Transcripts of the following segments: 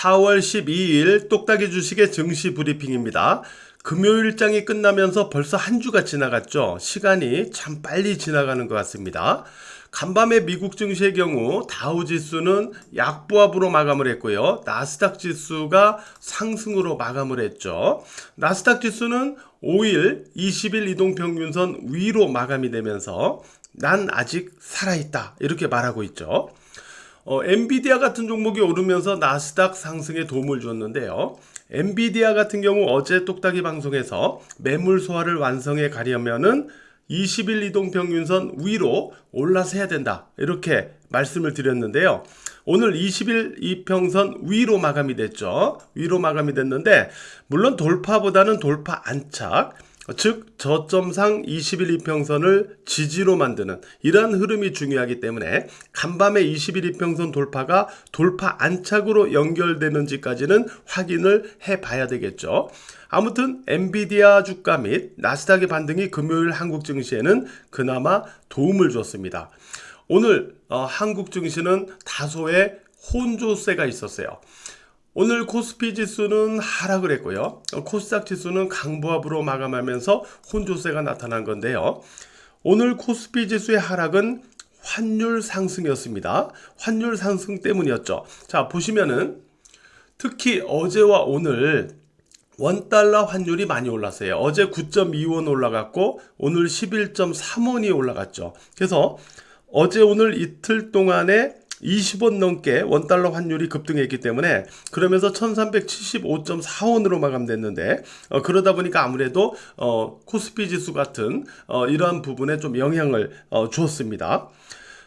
4월 12일 똑딱이 주식의 증시 브리핑입니다. 금요일장이 끝나면서 벌써 한 주가 지나갔죠. 시간이 참 빨리 지나가는 것 같습니다. 간밤에 미국 증시의 경우 다우 지수는 약보합으로 마감을 했고요. 나스닥 지수가 상승으로 마감을 했죠. 나스닥 지수는 5일 20일 이동 평균선 위로 마감이 되면서 난 아직 살아있다. 이렇게 말하고 있죠. 어, 엔비디아 같은 종목이 오르면서 나스닥 상승에 도움을 줬는데요. 엔비디아 같은 경우 어제 똑딱이 방송에서 매물 소화를 완성해 가려면은 20일 이동 평균선 위로 올라서 해야 된다. 이렇게 말씀을 드렸는데요. 오늘 20일 이평선 위로 마감이 됐죠. 위로 마감이 됐는데 물론 돌파보다는 돌파 안착 즉 저점상 21 이평선을 지지로 만드는 이러한 흐름이 중요하기 때문에 간밤에 21 이평선 돌파가 돌파 안착으로 연결되는지까지는 확인을 해 봐야 되겠죠. 아무튼 엔비디아 주가 및 나스닥의 반등이 금요일 한국 증시에는 그나마 도움을 줬습니다. 오늘 어, 한국 증시는 다소의 혼조세가 있었어요. 오늘 코스피 지수는 하락을 했고요. 코스닥 지수는 강보합으로 마감하면서 혼조세가 나타난 건데요. 오늘 코스피 지수의 하락은 환율 상승이었습니다. 환율 상승 때문이었죠. 자, 보시면은 특히 어제와 오늘 원달러 환율이 많이 올랐어요. 어제 9.2원 올라갔고 오늘 11.3원이 올라갔죠. 그래서 어제 오늘 이틀 동안에 20원 넘게 원달러 환율이 급등했기 때문에 그러면서 1375.4원으로 마감됐는데 어, 그러다 보니까 아무래도 어, 코스피 지수 같은 어, 이러한 부분에 좀 영향을 어, 주었습니다.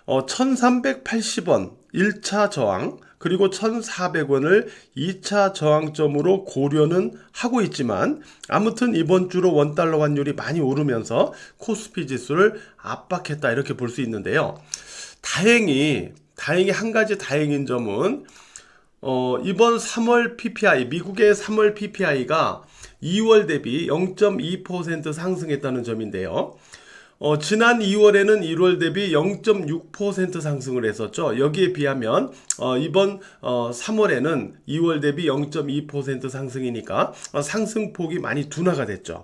어, 1380원 1차 저항 그리고 1,400원을 2차 저항점으로 고려는 하고 있지만 아무튼 이번 주로 원달러 환율이 많이 오르면서 코스피 지수를 압박했다 이렇게 볼 수 있는데요. 다행히 다행히 한 가지 다행인 점은 어, 이번 3월 PPI 미국의 3월 PPI가 2월 대비 0.2% 상승했다는 점인데요. 어, 지난 2월에는 1월 대비 0.6% 상승을 했었죠. 여기에 비하면 어, 이번 어, 3월에는 2월 대비 0.2% 상승이니까 어, 상승폭이 많이 둔화가 됐죠.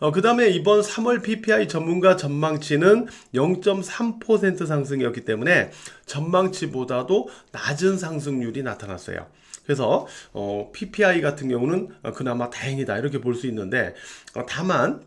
어, 그 다음에 이번 3월 PPI 전문가 전망치는 0.3% 상승이었기 때문에 전망치보다도 낮은 상승률이 나타났어요. 그래서 어, PPI 같은 경우는 어, 그나마 다행이다 이렇게 볼 수 있는데 어, 다만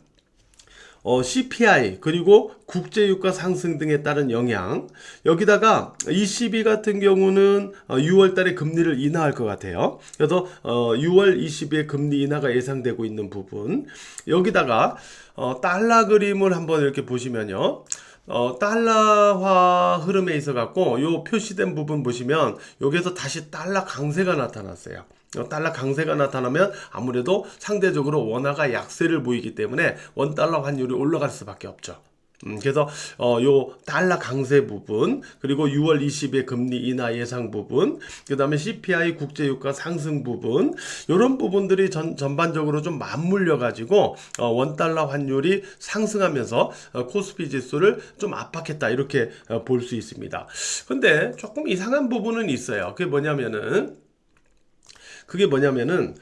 어, CPI 그리고 국제유가 상승 등에 따른 영향 여기다가 ECB 같은 경우는 어, 6월 달에 금리를 인하할 것 같아요. 그래서 어, 6월 20일 금리 인하가 예상되고 있는 부분 여기다가 어, 달러 그림을 한번 이렇게 보시면요. 어, 달러화 흐름에 있어 갖고 요 표시된 부분 보시면 여기서 다시 달러 강세가 나타났어요. 어, 달러 강세가 나타나면 아무래도 상대적으로 원화가 약세를 보이기 때문에 원달러 환율이 올라갈 수밖에 없죠. 음, 그래서 어, 요 달러 강세 부분 그리고 6월 20일 금리 인하 예상 부분 그 다음에 CPI 국제유가 상승 부분 이런 부분들이 전, 전반적으로 좀 맞물려 가지고 어, 원달러 환율이 상승하면서 어, 코스피 지수를 좀 압박했다 이렇게 어, 볼 수 있습니다. 근데 조금 이상한 부분은 있어요. 그게 뭐냐면은 그게 뭐냐면은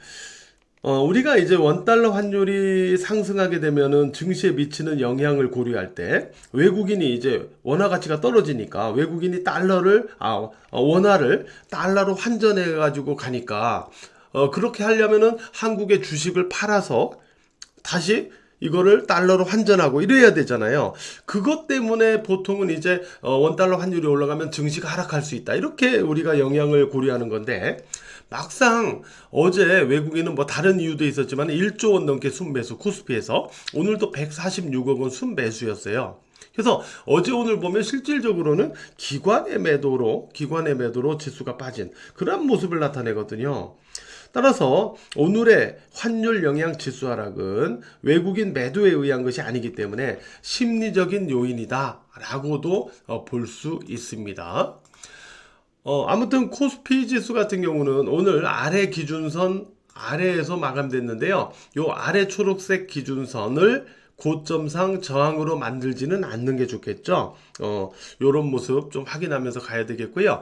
어, 우리가 이제 원달러 환율이 상승하게 되면은 증시에 미치는 영향을 고려할 때 외국인이 이제 원화 가치가 떨어지니까 외국인이 달러를 아 어, 원화를 달러로 환전해 가지고 가니까 어, 그렇게 하려면은 한국의 주식을 팔아서 다시 이거를 달러로 환전하고 이래야 되잖아요. 그것 때문에 보통은 이제 어, 원달러 환율이 올라가면 증시가 하락할 수 있다. 이렇게 우리가 영향을 고려하는 건데 막상 어제 외국인은 뭐 다른 이유도 있었지만 1조 원 넘게 순매수 코스피에서 오늘도 146억 원 순매수였어요. 그래서 어제 오늘 보면 실질적으로는 기관의 매도로 기관의 매도로 지수가 빠진 그런 모습을 나타내거든요. 따라서 오늘의 환율 영향 지수 하락은 외국인 매도에 의한 것이 아니기 때문에 심리적인 요인이다라고도 어, 볼수 있습니다. 어, 아무튼 코스피 지수 같은 경우는 오늘 아래 기준선 아래에서 마감됐는데요. 요 아래 초록색 기준선을 고점상 저항으로 만들지는 않는 게 좋겠죠. 어, 요런 모습 좀 확인하면서 가야 되겠고요.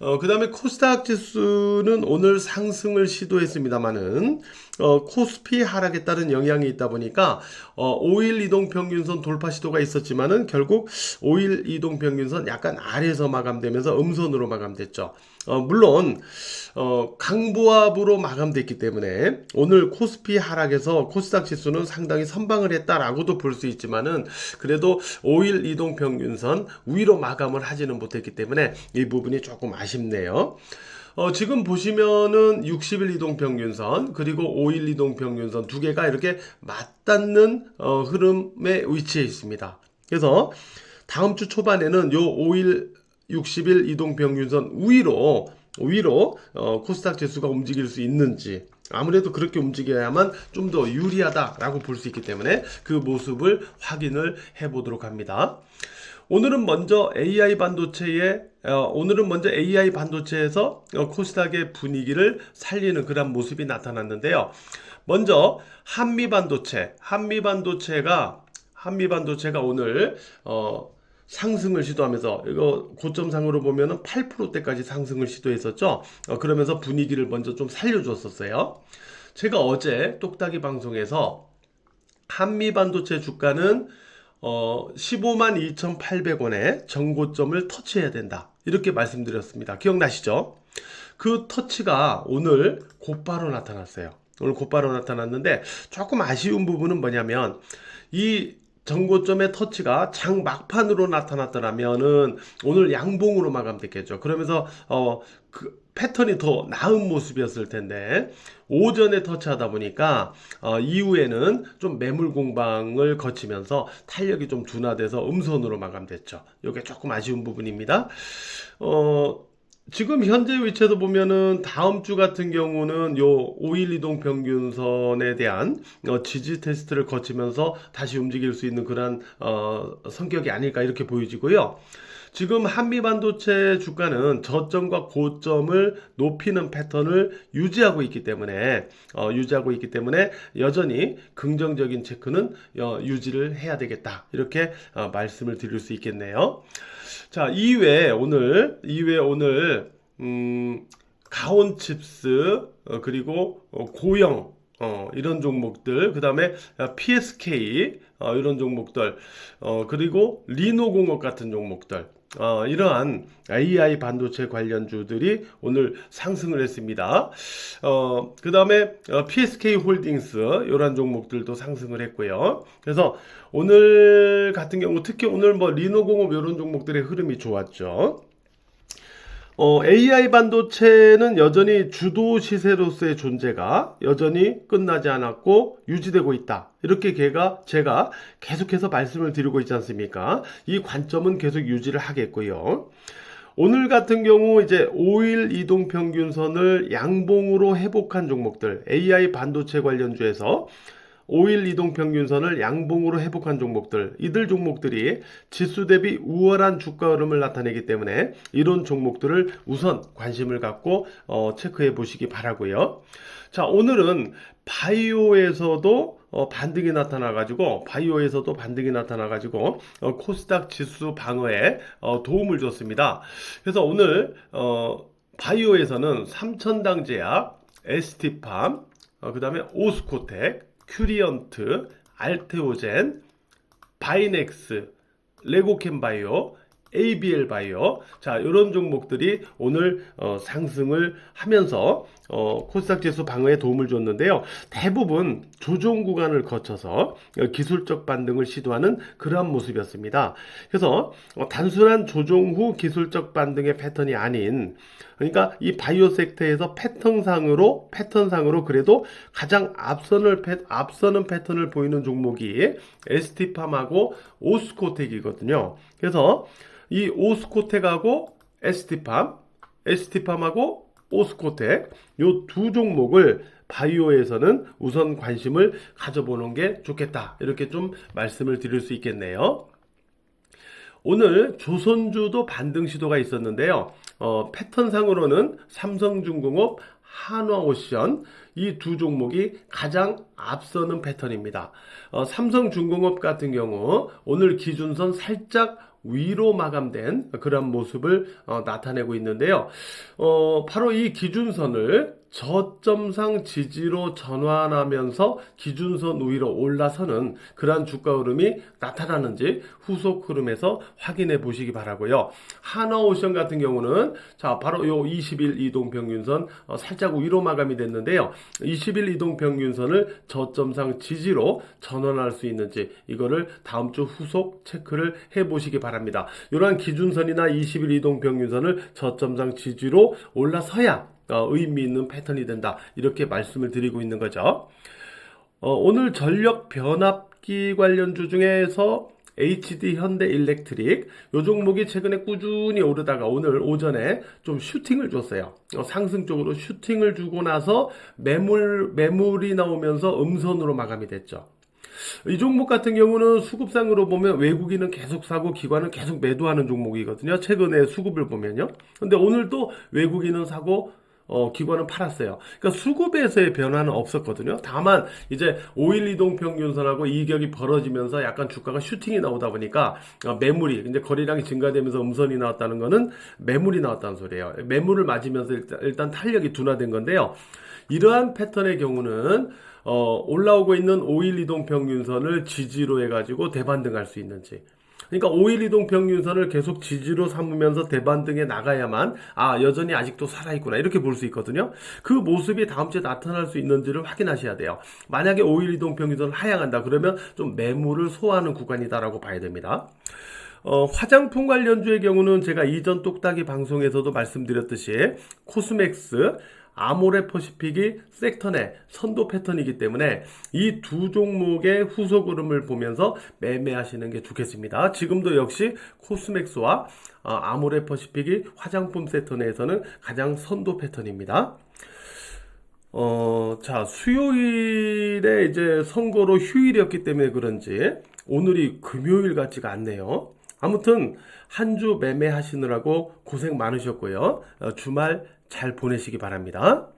어, 그 다음에 코스닥 지수는 오늘 상승을 시도했습니다만은, 어, 코스피 하락에 따른 영향이 있다 보니까, 어, 5일 이동 평균선 돌파 시도가 있었지만은 결국 5일 이동 평균선 약간 아래에서 마감되면서 음선으로 마감됐죠. 어, 물론, 어, 강보합으로 마감됐기 때문에 오늘 코스피 하락에서 코스닥 지수는 상당히 선방을 했다라고도 볼 수 있지만은 그래도 5일 이동 평균선 위로 마감을 하지는 못했기 때문에 이 부분이 조금 아쉽네요. 어, 지금 보시면은 60일 이동 평균선 그리고 5일 이동 평균선 두 개가 이렇게 맞닿는 어, 흐름에 위치해 있습니다. 그래서 다음 주 초반에는 요 5일 60일 이동 평균선 위로 위로 어, 코스닥 지수가 움직일 수 있는지 아무래도 그렇게 움직여야만 좀 더 유리하다라고 볼 수 있기 때문에 그 모습을 확인을 해 보도록 합니다. 오늘은 먼저 AI 반도체의 어, 오늘은 먼저 AI 반도체에서 어, 코스닥의 분위기를 살리는 그런 모습이 나타났는데요. 먼저 한미 반도체, 한미 반도체가 한미 반도체가 오늘 어, 상승을 시도하면서 이거 고점상으로 보면은 8%대까지 상승을 시도했었죠. 어, 그러면서 분위기를 먼저 좀 살려줬었어요. 제가 어제 똑딱이 방송에서 한미 반도체 주가는 어, 15만 2,800원에 정고점을 터치해야 된다. 이렇게 말씀드렸습니다. 기억나시죠? 그 터치가 오늘 곧바로 나타났어요. 오늘 곧바로 나타났는데 조금 아쉬운 부분은 뭐냐면 이 정고점의 터치가 장 막판으로 나타났더라면은 오늘 양봉으로 마감됐겠죠. 그러면서 어 그 패턴이 더 나은 모습이었을 텐데 오전에 터치하다 보니까 어 이후에는 좀 매물 공방을 거치면서 탄력이 좀 둔화돼서 음선으로 마감됐죠. 이게 조금 아쉬운 부분입니다. 어 지금 현재 위치에서 보면은 다음 주 같은 경우는 요 5일 이동 평균선에 대한 어, 지지 테스트를 거치면서 다시 움직일 수 있는 그런 어, 성격이 아닐까 이렇게 보여지고요. 지금 한미 반도체 주가는 저점과 고점을 높이는 패턴을 유지하고 있기 때문에 어, 유지하고 있기 때문에 여전히 긍정적인 체크는 어, 유지를 해야 되겠다 이렇게 어, 말씀을 드릴 수 있겠네요. 자, 2회 오늘 2회 오늘 음, 가온 칩스 어, 그리고 어, 고영 어, 이런 종목들, 그 다음에 PSK, 어, 이런 종목들, 어, 그리고 리노공업 같은 종목들, 어, 이러한 AI 반도체 관련주들이 오늘 상승을 했습니다. 어, 그 다음에 어, PSK 홀딩스 이런 종목들도 상승을 했고요. 그래서 오늘 같은 경우 특히 오늘 뭐 리노공업 이런 종목들의 흐름이 좋았죠. 어, AI 반도체는 여전히 주도 시세로서의 존재가 여전히 끝나지 않았고 유지되고 있다. 이렇게 걔가 제가 계속해서 말씀을 드리고 있지 않습니까? 이 관점은 계속 유지를 하겠고요. 오늘 같은 경우 이제 5일 이동 평균선을 양봉으로 회복한 종목들 AI 반도체 관련주에서 5일 이동 평균선을 양봉으로 회복한 종목들, 이들 종목들이 지수 대비 우월한 주가 흐름을 나타내기 때문에 이런 종목들을 우선 관심을 갖고 어, 체크해 보시기 바라고요. 자, 오늘은 바이오에서도 어, 반등이 나타나가지고 바이오에서도 반등이 나타나가지고 어, 코스닥 지수 방어에 어, 도움을 줬습니다. 그래서 오늘 어, 바이오에서는 삼천당제약, ST팜, 어, 그 다음에 오스코텍, 큐리언트, 알테오젠, 바이넥스, 레고캠바이오, ABL 바이오. 자, 이런 종목들이 오늘 어, 상승을 하면서 어, 코스닥 지수 방어에 도움을 줬는데요. 대부분 조정 구간을 거쳐서 어, 기술적 반등을 시도하는 그러한 모습이었습니다. 그래서 어, 단순한 조정 후 기술적 반등의 패턴이 아닌 그러니까 이 바이오 섹터에서 패턴상으로 패턴상으로 그래도 가장 앞선을 패, 앞서는 패턴을 보이는 종목이 ST팜하고 오스코텍이거든요. 그래서 이 오스코텍하고 ST팜, ST팜하고 오스코텍 요 두 종목을 바이오에서는 우선 관심을 가져보는 게 좋겠다. 이렇게 좀 말씀을 드릴 수 있겠네요. 오늘 조선주도 반등 시도가 있었는데요. 어, 패턴상으로는 삼성중공업, 한화오션 이 두 종목이 가장 앞서는 패턴입니다. 어, 삼성중공업 같은 경우 오늘 기준선 살짝 위로 마감된 그런 모습을 어, 나타내고 있는데요. 어, 바로 이 기준선을 저점상 지지로 전환하면서 기준선 위로 올라서는 그러한 주가 흐름이 나타나는지 후속 흐름에서 확인해 보시기 바라고요. 하나오션 같은 경우는 자 바로 요 20일 이동 평균선 어, 살짝 위로 마감이 됐는데요. 20일 이동 평균선을 저점상 지지로 전환할 수 있는지 이거를 다음 주 후속 체크를 해 보시기 바랍니다. 이러한 기준선이나 20일 이동 평균선을 저점상 지지로 올라서야 어, 의미 있는 패턴이 된다. 이렇게 말씀을 드리고 있는 거죠. 어, 오늘 전력 변압기 관련주 중에서 HD 현대 일렉트릭 요 종목이 최근에 꾸준히 오르다가 오늘 오전에 좀 슈팅을 줬어요. 어, 상승 쪽으로 슈팅을 주고 나서 매물 매물이 나오면서 음선으로 마감이 됐죠. 이 종목 같은 경우는 수급상으로 보면 외국인은 계속 사고 기관은 계속 매도하는 종목이거든요. 최근에 수급을 보면요. 근데 오늘 또 외국인은 사고 어, 기관은 팔았어요. 그러니까 수급에서의 변화는 없었거든요. 다만 이제 5일 이동 평균선하고 이격이 벌어지면서 약간 주가가 슈팅이 나오다 보니까 어, 매물이 이제 거래량이 증가되면서 음선이 나왔다는 거는 매물이 나왔다는 소리예요. 매물을 맞으면서 일단, 일단 탄력이 둔화된 건데요. 이러한 패턴의 경우는 어, 올라오고 있는 5일 이동 평균선을 지지로 해가지고 대반등할 수 있는지 그러니까 5일 이동 평균선을 계속 지지로 삼으면서 대반 등에 나가야만 아 여전히 아직도 살아있구나 이렇게 볼 수 있거든요. 그 모습이 다음 주에 나타날 수 있는지를 확인하셔야 돼요. 만약에 5일 이동 평균선을 하향한다 그러면 좀 매물을 소화하는 구간이다라고 봐야 됩니다. 어, 화장품 관련주의 경우는 제가 이전 똑딱이 방송에서도 말씀드렸듯이 코스맥스 아모레 퍼시픽이 섹터 내 선도 패턴이기 때문에 이 두 종목의 후속 흐름을 보면서 매매하시는 게 좋겠습니다. 지금도 역시 코스맥스와 어, 아모레 퍼시픽이 화장품 섹터 내에서는 가장 선도 패턴입니다. 어, 자, 수요일에 이제 선거로 휴일이었기 때문에 그런지 오늘이 금요일 같지가 않네요. 아무튼 한 주 매매하시느라고 고생 많으셨고요. 어, 주말 잘 보내시기 바랍니다.